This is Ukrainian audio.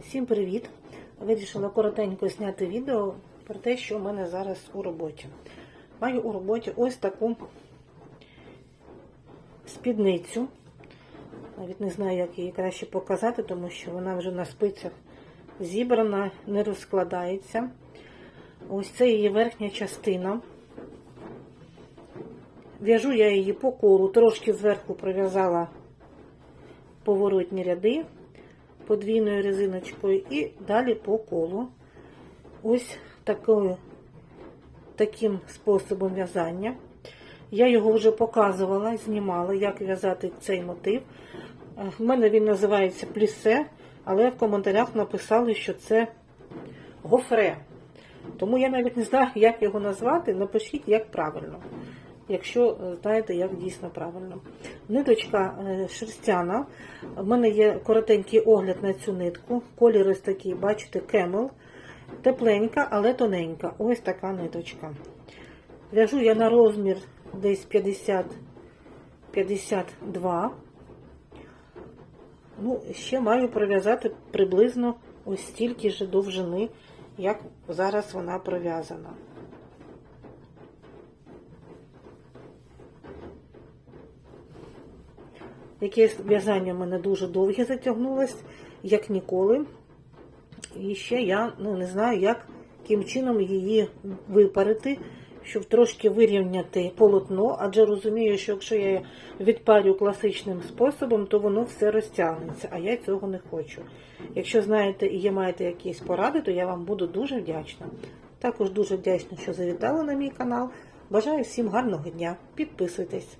Всім привіт! Вирішила коротенько зняти відео про те, що в мене зараз у роботі. Маю у роботі ось таку спідницю. Навіть не знаю, як її краще показати, тому що вона вже на спицях зібрана, не розкладається. Ось це її верхня частина. В'яжу я її по колу, трошки зверху пров'язала поворотні ряди подвійною резиночкою і далі по колу. Ось такою, таким способом в'язання. Я його вже показувала, знімала, як в'язати цей мотив. В мене він називається плісе, але в коментарях написали, що це гофре. Тому я навіть не знаю, як його назвати. Напишіть, як правильно, якщо е, знаєте, як дійсно правильно. Ниточка е, шерстяна. У мене є коротенький огляд на цю нитку. Колір ось такий, бачите, кемел. Тепленька, але тоненька. Ось така ниточка. В'яжу я на розмір десь 50 52. Ну, ще маю пров'язати приблизно ось стільки ж довжини, як зараз вона пров'язана. Якесь в'язання в мене дуже довге затягнулось, як ніколи. І ще я ну, не знаю, як, яким чином її випарити, щоб трошки вирівняти полотно, адже розумію, що якщо я відпарю класичним способом, то воно все розтягнеться, а я цього не хочу. Якщо знаєте і є маєте якісь поради, то я вам буду дуже вдячна. Також дуже вдячна, що завітали на мій канал. Бажаю всім гарного дня. Підписуйтесь.